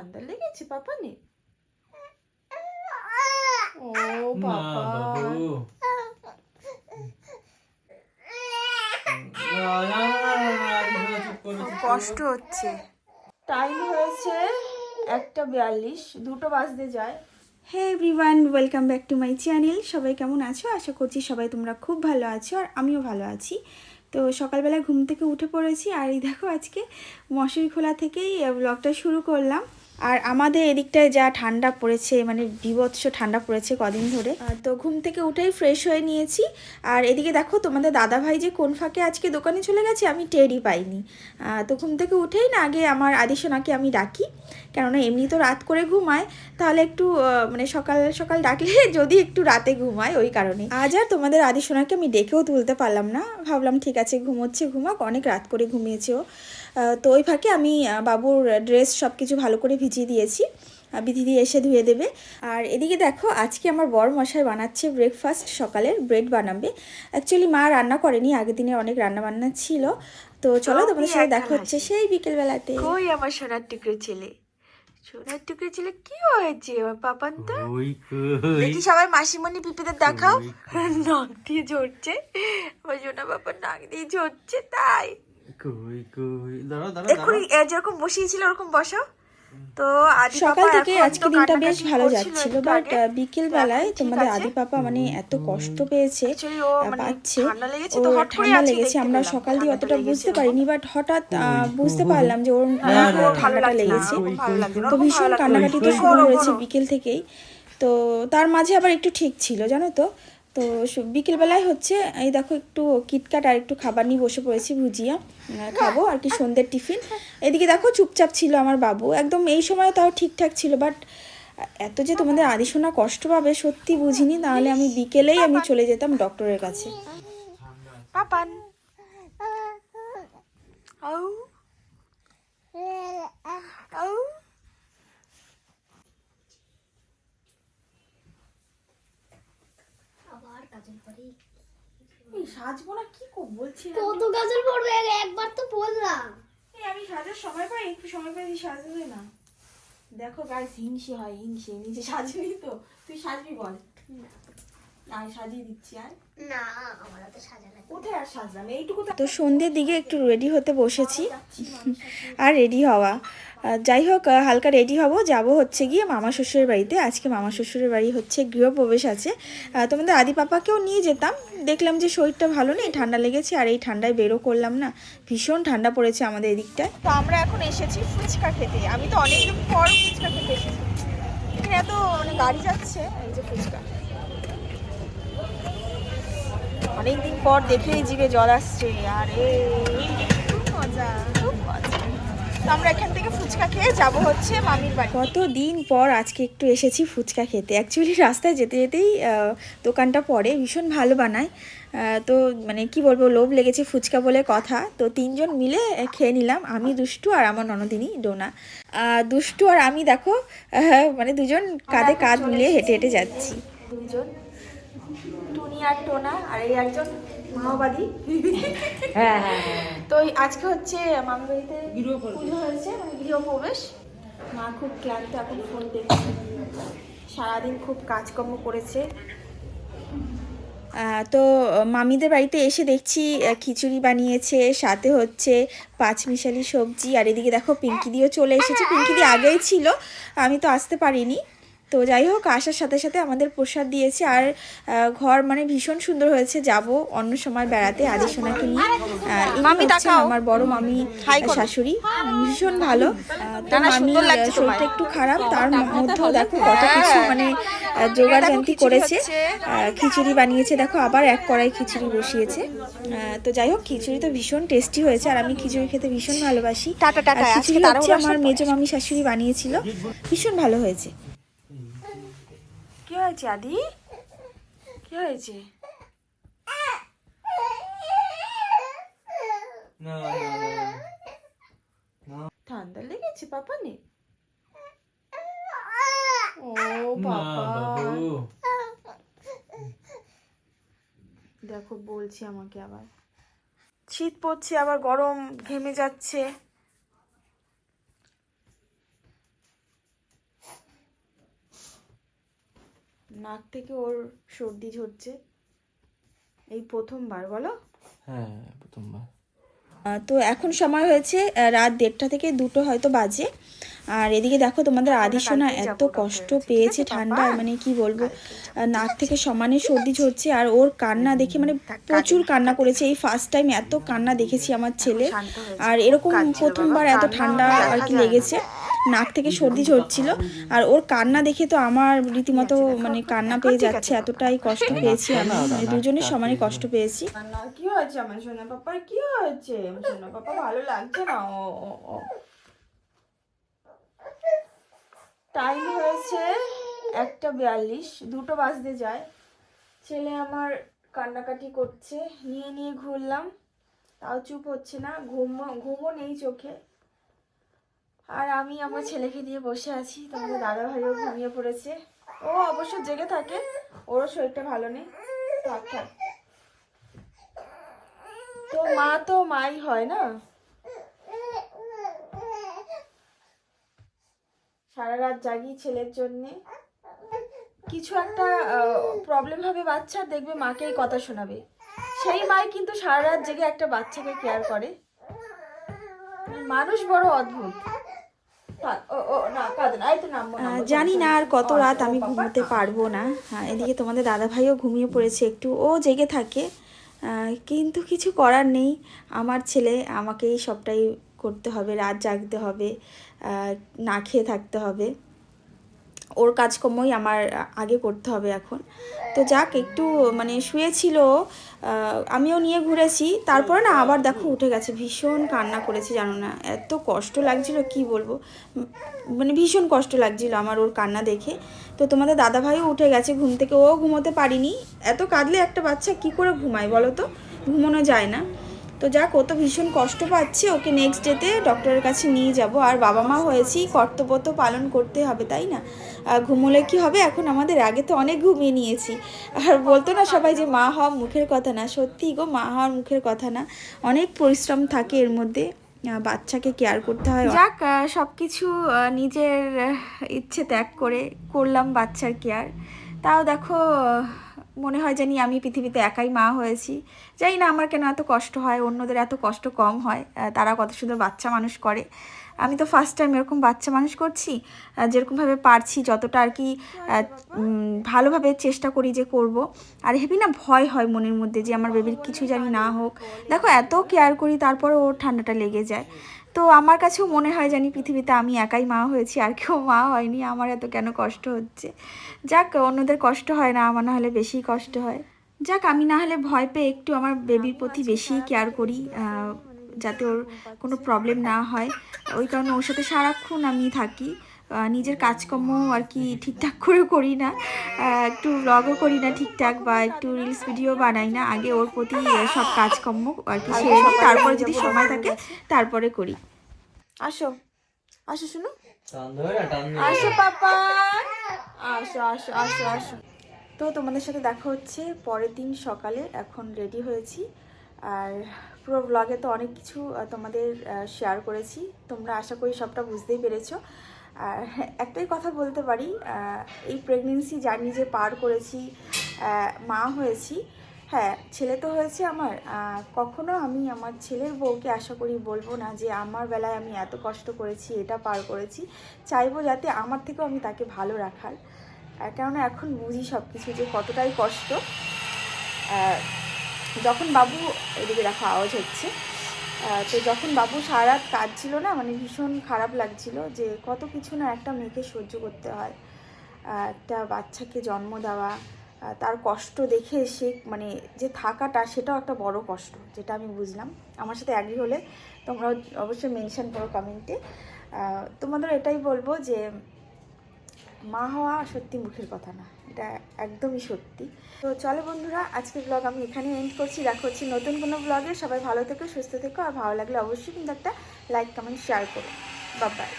ঠান্ডা লেগেছে পাপা নে ও। কষ্ট হচ্ছে। টাইম হয়েছে একটা বিয়াল্লিশ দুটো বাজতে যায়। Hey everyone welcome back to my channel সবাই কেমন আছো? আশা করছি সবাই তোমরা খুব ভালো আছো আর আমিও ভালো আছি। তো সকালবেলা ঘুম থেকে উঠে পড়েছি। আর এই দেখো আজকে মশুরি খোলা থেকেই ব্লগটা শুরু করলাম। আর আমাদের এদিকটায় যা ঠান্ডা পড়েছে মানে বিভৎস ঠান্ডা পড়েছে কদিন ধরে। তো ঘুম থেকে উঠেই ফ্রেশ হয়ে নিয়েছি। আর এদিকে দেখো তোমাদের দাদা ভাই যে কোন ফাঁকে আজকে দোকানে চলে গেছে, আমি টেরই পাইনি। তো ঘুম থেকে উঠেই না আগে আমার আদিসোনাকে আমি ডাকি। কেননা এমনি তো রাত করে ঘুমায়, তাহলে একটু মানে সকাল সকাল ডাকলে যদি একটু রাতে ঘুমায় ওই কারণে। আজ আর তোমাদের আদি সোনাকে আমি ডেকেও তুলতে পারলাম না। ভাবলাম ঠিক আছে, ঘুমোচ্ছে ঘুমাক, অনেক রাত করে ঘুমিয়েছে ও। তো ওই ফাঁকে আমি বাবুর ড্রেস সব কিছু ভালো করে ভিজিয়ে দিয়েছি। দিয়ে এসে ধুয়ে দেবে। আর এদিকে দেখো আজকে আমার বর মশাই বানাচ্ছে ব্রেকফাস্ট সকালের ব্রেড বানাবে। অ্যাকচুয়ালি মা রান্না করেনি আগের দিনে অনেক রান্না বান্না ছিল। তো চলো তোমাদের সাথে দেখা হচ্ছে সেই বিকেলবেলাতে। ওই আমার সোনার টুকরো ছেলে? সোনার টুকরো ছেলে কি হয়েছে? আমার পাপান তো? দেখি সবাই মাসিমণি পিপিদের দেখাও। নাক দিয়ে ঝরছে। আমার সোনা বাবার নাক দিয়ে ঝরছে তাই। কই, কই? দাঁড়াও, দাঁড়াও, যেরকম বসিয়েছিল ওরকম বসাও। তো সকাল থেকে আজকে দিনটা বেশ ভালো যাচ্ছিল বাট বিকেল বেলায় তোমাদের আদি পাপা মানে এত কষ্ট পেয়েছে ও মানে পাচ্ছে। ঠান্ডা লেগেছে ওর তো হট করে ঠান্ডা লেগেছে আমরা সকাল দিয়ে অতটা বুঝতে পারিনি বাট হঠাৎ বুঝতে পারলাম যে ওর ঠান্ডাটা লেগেছে তো ভীষণ। কান্নাকাটি তো শুরু হয়েছে বিকেল থেকেই। তো তার মাঝে আবার একটু ঠিক ছিল জানো তো? তো বিকেলবেলায় হচ্ছে এই দেখো একটু কিটকাট আর একটু খাবার নিয়ে বসে পড়েছি ভুজিয়া। খাব আর কি সন্ধ্যের টিফিন। এদিকে দেখো চুপচাপ ছিল আমার বাবু। একদম এই সময় তাও ঠিকঠাক ছিল বাট এত যে তোমাদের আদিশোনা কষ্ট পাবে সত্যি বুঝিনি। তাহলে আমি বিকেলেই আমি চলে যেতাম ডক্টরের কাছে। পাপান। আউ। আউ। এই সাজবো না কি কো বলছি না কত গাজল পড়বে? একবার তো বললাম। এই আমি সাজার সময় পাই একটু সময় পাই সাজাবে না। দেখো গাইস হিংসে হয় হিংসে। নিজে সাজবি তো। তুই সাজবি বল। আমি সাজিয়ে দিচ্ছি আর? না আমার তো সাজানো কোথায় আর সাজলাম? এইটুকু তো সন্ধ্যের দিকে একটু রেডি হতে বসেছি। আর রেডি হওয়া। যাই হোক হালকা রেডি হব। যাব হচ্ছে গিয়ে মামা শ্বশুরের বাড়িতে। আজকে মামা শ্বশুরের বাড়ি হচ্ছে গৃহপ্রবেশ আছে। তোমাদের আদি পাপাকেও নিয়ে যেতাম। দেখলাম যে শরীরটা ভালো নেই, ঠান্ডা লেগেছে, আর এই ঠান্ডায় বেরো করলাম না। ভীষণ ঠান্ডা পড়েছে আমাদের এদিকটায়। তো আমরা এখন এসেছি ফুচকা খেতে। আমি তো অনেকদিন পর ফুচকা খেতে এসেছি। এত মানে গাড়ি যাচ্ছে, এই যে ফুচকা। অনেকদিন পর দেখেই জিভে জল আসছে। আরে। আমরা এখান থেকে ফুচকা খেয়ে যাব হচ্ছে মামির বাড়ি। কত দিন পর আজকে একটু এসেছি ফুচকা খেতে। অ্যাকচুয়ালি রাস্তায় যেতে যেতেই দোকানটা পড়ে ভীষণ ভালো বানায়। তো মানে কি বলব লোভ লেগেছে ফুচকা বলে কথা। তো তিনজন মিলে খেয়ে নিলাম। আমি দুষ্টু আর আমার ননদিনী ডোনা। আহ, দুষ্টু আর আমি দেখো মানে দুজন কাঁধে কাঁধ মিলিয়ে হেঁটে হেঁটে যাচ্ছি। দুজন টুনি আর টোনা আর এই একজন মাওবাদী তো এই আজকে হচ্ছে মামির বাড়িতে পুজো হয়েছে মানে গৃহপ্রবেশ। মা খুব ক্লান্ত এখন ফোন দেখছে। সারাদিন খুব কাজকর্ম করেছে। তো মামিদের বাড়িতে এসে দেখছি খিচুড়ি বানিয়েছে সাথে হচ্ছে পাঁচমিশালি সবজি আর এদিকে দেখো পিঙ্কি দিও চলে এসেছে। পিঙ্কি দি আগেই ছিল আমি তো আসতে পারিনি। তো যাই হোক আসার সাথে সাথে আমাদের প্রসাদ দিয়েছে। আর ঘর মানে ভীষণ সুন্দর হয়েছে। যাব অন্য সময় বেড়াতে। আদি সোনাকে নিয়ে। আমার বড় মামি শাশুড়ি। ভীষণ ভালো। তো মামি শরীরটা একটু খারাপ। তার মধ্যেও দেখো কত কিছু মানে জোগাড় জান্তি করেছে। খিচুড়ি বানিয়েছে। দেখো আবার এক কড়াই খিচুড়ি বসিয়েছে। তো যাই হোক খিচুড়ি তো ভীষণ টেস্টি হয়েছে। আর আমি খিচুড়ি খেতে ভীষণ ভালোবাসি। খিচুড়ি হচ্ছে আমার মেজো মামি শাশুড়ি বানিয়েছিল। ভীষণ ভালো হয়েছে। হয়েছে আদি? কি হয়েছে। ঠান্ডা লেগেছে পাপা নে ও বাবা। দেখো বলছি আমাকে আবার। শীত পড়ছে আবার গরম ঘেমে যাচ্ছে। নাক থেকে ওর সর্দি ঝরছে। এই প্রথমবার বলো? হ্যাঁ প্রথমবার। তো এখন সময় হয়েছে রাত দেড়টা থেকে দুটো হয়তো বাজে। আর এদিকে দেখো তোমাদের আদি সোনা এত কষ্ট পেয়েছে ঠান্ডায় মানে কি বলব? নাক থেকে সমানে সর্দি ঝরছে আর ওর কান্না দেখে মানে প্রচুর কান্না করেছে। এই ফার্স্ট টাইম এত কান্না দেখেছি আমার ছেলে। আর এরকম প্রথমবার এত ঠান্ডা আর কি লেগেছে। নাক থেকে সর্দি ঝরছিল আর ওর কান্না দেখে তো আমার রীতিমতো মানে কান্না পেয়ে যাচ্ছে এতটাই কষ্ট পেয়েছি আমি মানে দুজনের সমানই কষ্ট পেয়েছি কি হয়েছে আমার সোনা পাপার কি হয়েছে সোনা পাপা ভালো লাগছে না ও টাইম হয়েছে একটা বিয়াল্লিশ দুটো বাজতে যায় ছেলে আমার কান্নাকাটি করছে নিয়ে নিয়ে ঘুরলাম তাও চুপ হচ্ছে না ঘুম ঘুমও নেই চোখে আর আমি আমার ছেলেকে নিয়ে বসে আছি। তোমাদের দাদা ভাইও ঘুমিয়ে পড়েছে। ও অবশ্য জেগে থাকে। ওরও শরীরটা ভালো নেই। থাক তো মা তো মাই হয় না? সারা রাত জাগি ছেলের জন্যে। কিছু একটা প্রবলেম হবে বাচ্চা, দেখবে মাকে এই কথা শোনাবে। সেই মাই কিন্তু সারা রাত জেগে একটা বাচ্চাকে কেয়ার করে। মানুষ বড় অদ্ভুত। জানি না আর কত রাত আমি ঘুমোতে পারব না। হ্যাঁ, এদিকে তোমাদের দাদা ভাইও ঘুমিয়ে পড়েছে একটু ও জেগে থাকে। কিন্তু কিছু করার নেই। আমার ছেলে আমাকেই সবটাই করতে হবে রাত জাগতে হবে না খেয়ে থাকতে হবে। ওর কাজকর্মই আমার আগে করতে হবে এখন। তো যাক, একটু মানে শুয়েছিল আমিও নিয়ে ঘুরেছি। তারপরে না আবার দেখো উঠে গেছে, ভীষণ কান্না করেছে, জানো না। এত কষ্ট লাগছিল, কি বলব? মানে ভীষণ কষ্ট লাগছিল আমার ওর কান্না দেখে। তো তোমাদের দাদাভাইও উঠে গেছে ঘুম থেকে, ও ঘুমোতে পারিনি। এত কাঁদলে একটা বাচ্চা কি করে ঘুমায় বলো তো? ঘুমানো যায় না। তো যাক, ও তো ভীষণ কষ্ট পাচ্ছে, ওকে নেক্সট ডেতে ডক্টরের কাছে নিয়ে যাব। আর বাবা মা হয়েছি কর্তব্য তো পালন করতে হবে, তাই না? ঘুমোলে কি হবে? এখন আমাদের আগে তো অনেক ঘুমিয়ে নিয়েছি। আর বলতো না সবাই যে মা হওয়া মুখের কথা না, সত্যি গো, মা হওয়ার মুখের কথা না। অনেক পরিশ্রম থাকে এর মধ্যে বাচ্চাকে কেয়ার করতে হয়। যাক সব কিছু নিজের ইচ্ছে ত্যাগ করে করলাম বাচ্চার কেয়ার তাও দেখো মনে হয় জানি আমি পৃথিবীতে একাই মা হয়েছি। জানি না আমার কেন এত কষ্ট হয়, অন্যদের এত কষ্ট কম হয় তারা কত সুন্দর বাচ্চা মানুষ করে। আমি তো ফার্স্ট টাইম এরকম বাচ্চা মানুষ করছি যেরকমভাবে পারছি যতটা আর কি ভালোভাবে চেষ্টা করি যে করব। আর হেবি না ভয় হয় মনের মধ্যে যে আমার বেবির কিছু জানি না হোক। দেখো এত কেয়ার করি তারপরে ওর ঠান্ডাটা লেগে যায়। তো আমার কাছেও মনে হয় জানি পৃথিবীতে আমি একাই মা হয়েছি, আর কেউ মা হয়নি। আমার এত কেন কষ্ট হচ্ছে? যাক, অন্যদের কষ্ট হয় না, আমার না হলে বেশি কষ্ট হয়। যাক, আমি না হলে ভয় পেয়ে একটু আমার বেবির প্রতি বেশি কেয়ার করি যাতে ওর কোনো প্রবলেম না হয়। ওই কারণে ওর সাথে সারাক্ষণ আমি থাকি। নিজের কাজকর্ম আর কি ঠিকঠাক করে করি না। একটু ব্লগও করি না ঠিকঠাক বা একটু রিলস ভিডিও বানাই না। আগে ওর প্রতি সব কাজকর্ম আর কি সেরে নিই। তারপরে যদি সময় থাকে তারপরে করি। আসো। আসো শুনো। আসো পাপা। আসো আসো আসো আসো। তো তোমাদের সাথে দেখা হচ্ছে পরের দিন সকালে। এখন রেডি হয়েছি। আর পুরো ব্লগে তো অনেক কিছু তোমাদের শেয়ার করেছি। তোমরা আশা করি সবটা বুঝতেই পেরেছ। আর একটাই কথা বলতে পারি এই প্রেগনেন্সি জার্নি যে পার করেছি মা হয়েছি হ্যাঁ ছেলে তো হয়েছে আমার। কখনো আমি আমার ছেলের বউকে আশা করি বলব না যে আমার বেলায় আমি এত কষ্ট করেছি, এটা পার করেছি। চাইব যাতে আমার থেকেও আমি তাকে ভালো রাখার। কেননা এখন বুঝি সব কিছু যে কতটাই কষ্ট। যখন বাবু, এদিকে দেখো আওয়াজ হচ্ছে তো যখন বাবু সারা কাজ ছিল না মানে ভীষণ খারাপ লাগছিল যে কত কিছু না একটা মেয়েকে সহ্য করতে হয় একটা বাচ্চাকে জন্ম দেওয়া তার কষ্ট দেখে সে মানে যে থাকাটা সেটাও একটা বড় কষ্ট, যেটা আমি বুঝলাম। আমার সাথে অ্যাগ্রি হলে তোমরা অবশ্যই মেনশন করো কমেন্টে তোমাদের এটাই বলব যে মা হওয়া সত্যি মুখের কথা না, এটা একদমই সত্যি। তো চলো বন্ধুরা, আজকের ব্লগ আমি এখানে এন্ড করছি। দেখা হচ্ছে নতুন কোনো ব্লগে সবাই ভালো থেকো, সুস্থ থেকো। আর ভালো লাগলে অবশ্যই কিন্তু একটা লাইক কমেন্ট শেয়ার করো। বাবাই